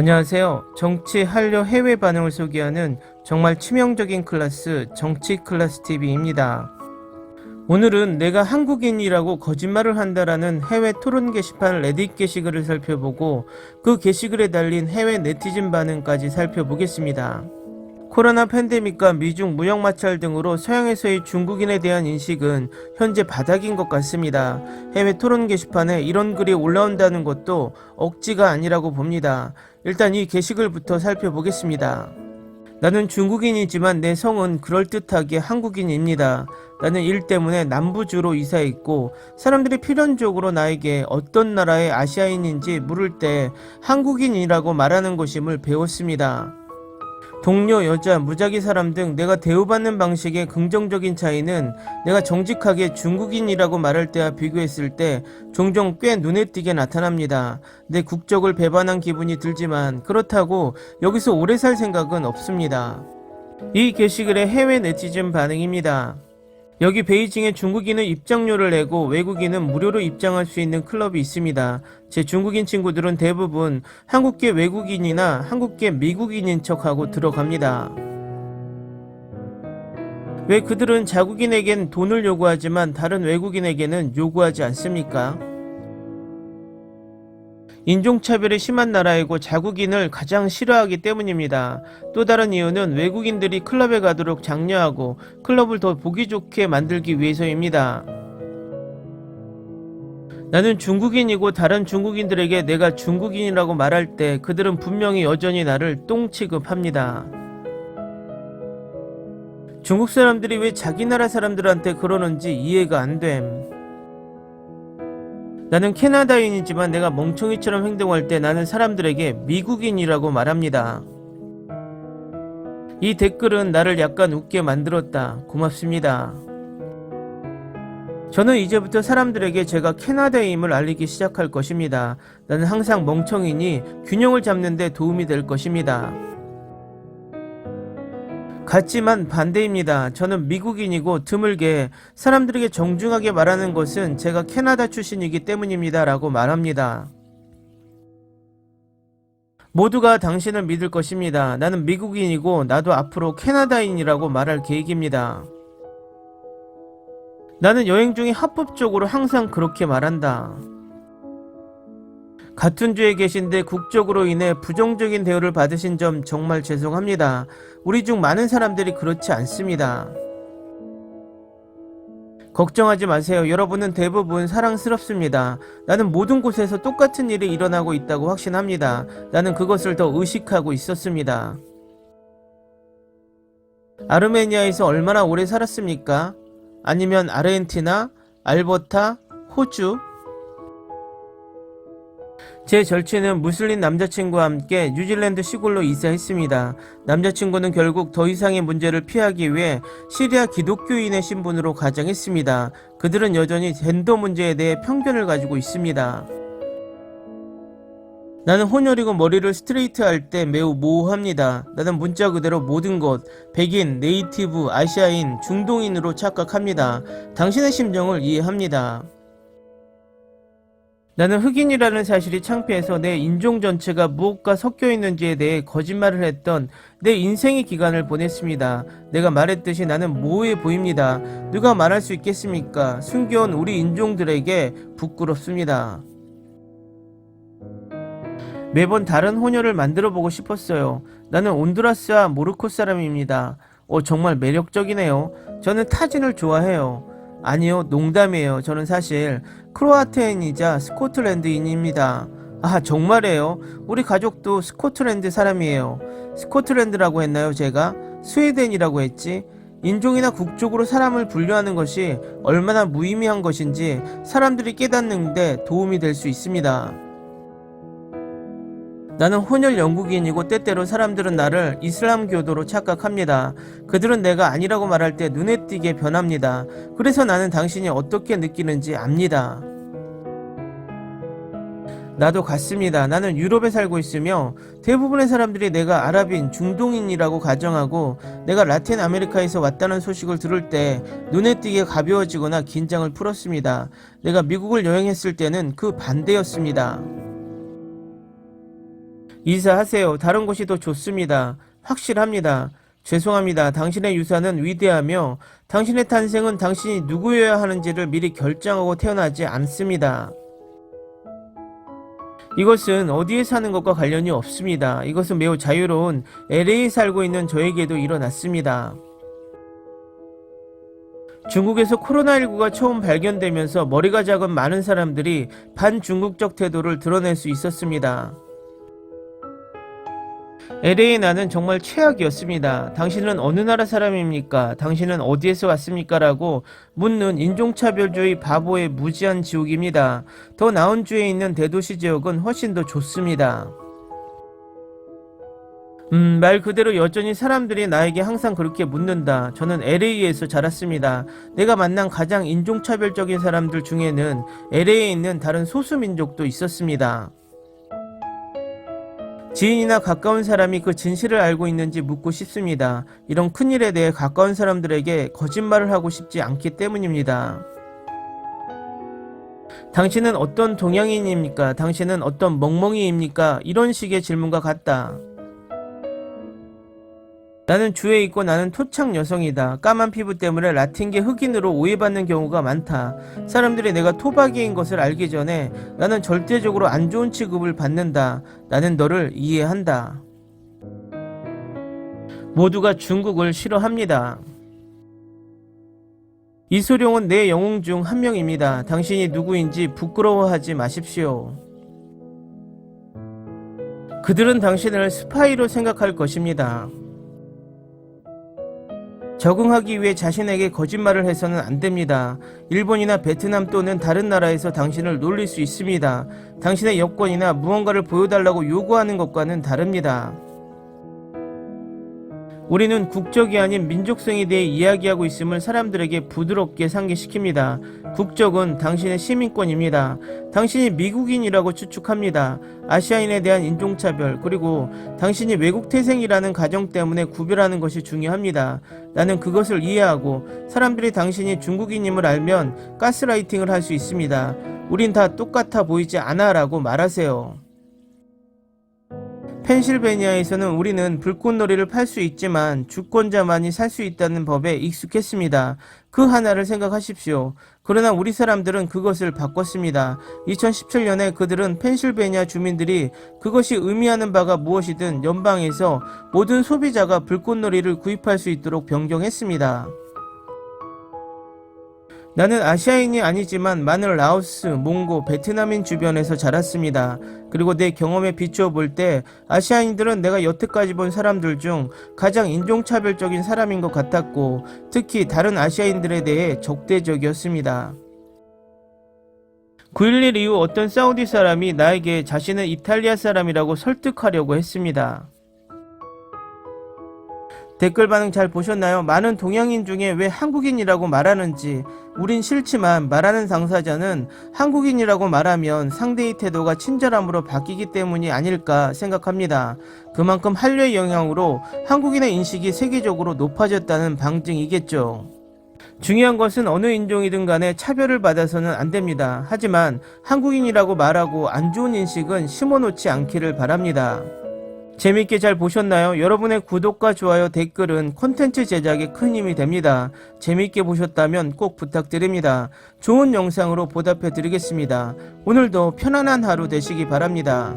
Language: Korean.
안녕하세요. 정치 한려 해외 반응을 소개하는 정말 치명적인 클래스 정치 클래스 TV입니다. 오늘은 내가 한국인이라고 거짓말을 한다라는 해외 토론 게시판 레딧 게시글을 살펴보고 그 게시글에 달린 해외 네티즌 반응까지 살펴보겠습니다. 코로나 팬데믹과 미중 무역 마찰 등으로 서양에서의 중국인에 대한 인식은 현재 바닥인 것 같습니다. 해외 토론 게시판에 이런 글이 올라온다는 것도 억지가 아니라고 봅니다. 일단 이 게시글부터 살펴보겠습니다. 나는 중국인이지만 내 성은 그럴듯하게 한국인입니다. 나는 일 때문에 남부주로 이사했고 사람들이 필연적으로 나에게 어떤 나라의 아시아인인지 물을 때 한국인이라고 말하는 것임을 배웠습니다. 동료, 여자, 무작위 사람 등 내가 대우받는 방식의 긍정적인 차이는 내가 정직하게 중국인이라고 말할 때와 비교했을 때 종종 꽤 눈에 띄게 나타납니다. 내 국적을 배반한 기분이 들지만 그렇다고 여기서 오래 살 생각은 없습니다. 이 게시글의 해외 네티즌 반응입니다. 여기 베이징에 중국인은 입장료를 내고 외국인은 무료로 입장할 수 있는 클럽이 있습니다. 제 중국인 친구들은 대부분 한국계 외국인이나 한국계 미국인인 척하고 들어갑니다. 왜 그들은 자국인에겐 돈을 요구하지만 다른 외국인에게는 요구하지 않습니까? 인종차별이 심한 나라이고 자국인을 가장 싫어하기 때문입니다. 또 다른 이유는 외국인들이 클럽에 가도록 장려하고 클럽을 더 보기 좋게 만들기 위해서입니다. 나는 중국인이고 다른 중국인들에게 내가 중국인이라고 말할 때 그들은 분명히 여전히 나를 똥 취급합니다. 중국 사람들이 왜 자기 나라 사람들한테 그러는지 이해가 안 됨. 나는 캐나다인이지만 내가 멍청이처럼 행동할 때 나는 사람들에게 미국인이라고 말합니다. 이 댓글은 나를 약간 웃게 만들었다. 고맙습니다. 저는 이제부터 사람들에게 제가 캐나다임을 알리기 시작할 것입니다. 나는 항상 멍청이니 균형을 잡는 데 도움이 될 것입니다. 같지만 반대입니다. 저는 미국인이고 드물게 사람들에게 정중하게 말하는 것은 제가 캐나다 출신이기 때문입니다. 라고 말합니다. 모두가 당신을 믿을 것입니다. 나는 미국인이고 나도 앞으로 캐나다인이라고 말할 계획입니다. 나는 여행 중에 합법적으로 항상 그렇게 말한다. 같은 주에 계신데 국적으로 인해 부정적인 대우를 받으신 점 정말 죄송합니다. 우리 중 많은 사람들이 그렇지 않습니다. 걱정하지 마세요. 여러분은 대부분 사랑스럽습니다. 나는 모든 곳에서 똑같은 일이 일어나고 있다고 확신합니다. 나는 그것을 더 의식하고 있었습니다. 아르메니아에서 얼마나 오래 살았습니까? 아니면 아르헨티나, 알버타, 호주? 제 절친은 무슬림 남자친구와 함께 뉴질랜드 시골로 이사했습니다. 남자친구는 결국 더 이상의 문제를 피하기 위해 시리아 기독교인의 신분으로 가장했습니다. 그들은 여전히 젠더 문제에 대해 편견을 가지고 있습니다. 나는 혼혈이고 머리를 스트레이트 할 때 매우 모호합니다. 나는 문자 그대로 모든 것, 백인, 네이티브, 아시아인, 중동인으로 착각합니다. 당신의 심정을 이해합니다. 나는 흑인이라는 사실이 창피해서 내 인종 전체가 무엇과 섞여 있는지에 대해 거짓말을 했던 내 인생의 기간을 보냈습니다. 내가 말했듯이 나는 모호해 보입니다. 누가 말할 수 있겠습니까? 숨겨온 우리 인종들에게 부끄럽습니다. 매번 다른 혼혈을 만들어 보고 싶었어요. 나는 온두라스와 모로코 사람입니다. 어, 정말 매력적이네요. 저는 타진을 좋아해요. 아니요, 농담이에요. 저는 사실 크로아티아인이자 스코틀랜드인입니다. 아, 정말이에요? 우리 가족도 스코틀랜드 사람이에요. 스코틀랜드라고 했나요, 제가? 스웨덴이라고 했지? 인종이나 국적으로 사람을 분류하는 것이 얼마나 무의미한 것인지 사람들이 깨닫는데 도움이 될 수 있습니다. 나는 혼혈 영국인이고 때때로 사람들은 나를 이슬람교도로 착각합니다. 그들은 내가 아니라고 말할 때 눈에 띄게 변합니다. 그래서 나는 당신이 어떻게 느끼는지 압니다. 나도 같습니다. 나는 유럽에 살고 있으며 대부분의 사람들이 내가 아랍인, 중동인이라고 가정하고 내가 라틴 아메리카에서 왔다는 소식을 들을 때 눈에 띄게 가벼워지거나 긴장을 풀었습니다. 내가 미국을 여행했을 때는 그 반대였습니다. 이사하세요. 다른 곳이 더 좋습니다. 확실합니다. 죄송합니다. 당신의 유산은 위대하며 당신의 탄생은 당신이 누구여야 하는지를 미리 결정하고 태어나지 않습니다. 이것은 어디에 사는 것과 관련이 없습니다. 이것은 매우 자유로운 LA에 살고 있는 저에게도 일어났습니다. 중국에서 코로나19가 처음 발견되면서 머리가 작은 많은 사람들이 반중국적 태도를 드러낼 수 있었습니다. LA의 나는 정말 최악이었습니다. 당신은 어느 나라 사람입니까? 당신은 어디에서 왔습니까? 라고 묻는 인종차별주의 바보의 무지한 지옥입니다. 더 나은 주에 있는 대도시 지역은 훨씬 더 좋습니다. 음, 말 그대로 여전히 사람들이 나에게 항상 그렇게 묻는다. 저는 LA에서 자랐습니다. 내가 만난 가장 인종차별적인 사람들 중에는 LA에 있는 다른 소수민족도 있었습니다. 지인이나 가까운 사람이 그 진실을 알고 있는지 묻고 싶습니다. 이런 큰일에 대해 가까운 사람들에게 거짓말을 하고 싶지 않기 때문입니다. 당신은 어떤 동양인입니까? 당신은 어떤 멍멍이입니까? 이런 식의 질문과 같다. 나는 주에 있고 나는 토착 여성이다. 까만 피부 때문에 라틴계 흑인으로 오해받는 경우가 많다. 사람들이 내가 토박이인 것을 알기 전에 나는 절대적으로 안 좋은 취급을 받는다. 나는 너를 이해한다. 모두가 중국을 싫어합니다. 이소룡은 내 영웅 중 한 명입니다. 당신이 누구인지 부끄러워하지 마십시오. 그들은 당신을 스파이로 생각할 것입니다. 적응하기 위해 자신에게 거짓말을 해서는 안 됩니다. 일본이나 베트남 또는 다른 나라에서 당신을 놀릴 수 있습니다. 당신의 여권이나 무언가를 보여달라고 요구하는 것과는 다릅니다. 우리는 국적이 아닌 민족성에 대해 이야기하고 있음을 사람들에게 부드럽게 상기시킵니다. 국적은 당신의 시민권입니다. 당신이 미국인이라고 추측합니다. 아시아인에 대한 인종차별, 그리고 당신이 외국 태생이라는 가정 때문에 구별하는 것이 중요합니다. 나는 그것을 이해하고 사람들이 당신이 중국인임을 알면 가스라이팅을 할 수 있습니다. 우린 다 똑같아 보이지 않아 라고 말하세요. 펜실베니아에서는 우리는 불꽃놀이를 팔 수 있지만 주권자만이 살 수 있다는 법에 익숙했습니다. 그 하나를 생각하십시오. 그러나 우리 사람들은 그것을 바꿨습니다. 2017년에 그들은 펜실베니아 주민들이 그것이 의미하는 바가 무엇이든 연방에서 모든 소비자가 불꽃놀이를 구입할 수 있도록 변경했습니다. 나는 아시아인이 아니지만 많은 라오스, 몽고, 베트남인 주변에서 자랐습니다. 그리고 내 경험에 비추어 볼 때 아시아인들은 내가 여태까지 본 사람들 중 가장 인종차별적인 사람인 것 같았고 특히 다른 아시아인들에 대해 적대적이었습니다. 9.11 이후 어떤 사우디 사람이 나에게 자신은 이탈리아 사람이라고 설득하려고 했습니다. 댓글 반응 잘 보셨나요? 많은 동양인 중에 왜 한국인이라고 말하는지 우린 싫지만 말하는 당사자는 한국인이라고 말하면 상대의 태도가 친절함으로 바뀌기 때문이 아닐까 생각합니다. 그만큼 한류의 영향으로 한국인의 인식이 세계적으로 높아졌다는 방증이겠죠. 중요한 것은 어느 인종이든 간에 차별을 받아서는 안 됩니다. 하지만 한국인이라고 말하고 안 좋은 인식은 심어놓지 않기를 바랍니다. 재밌게 잘 보셨나요? 여러분의 구독과 좋아요, 댓글은 콘텐츠 제작에 큰 힘이 됩니다. 재밌게 보셨다면 꼭 부탁드립니다. 좋은 영상으로 보답해 드리겠습니다. 오늘도 편안한 하루 되시기 바랍니다.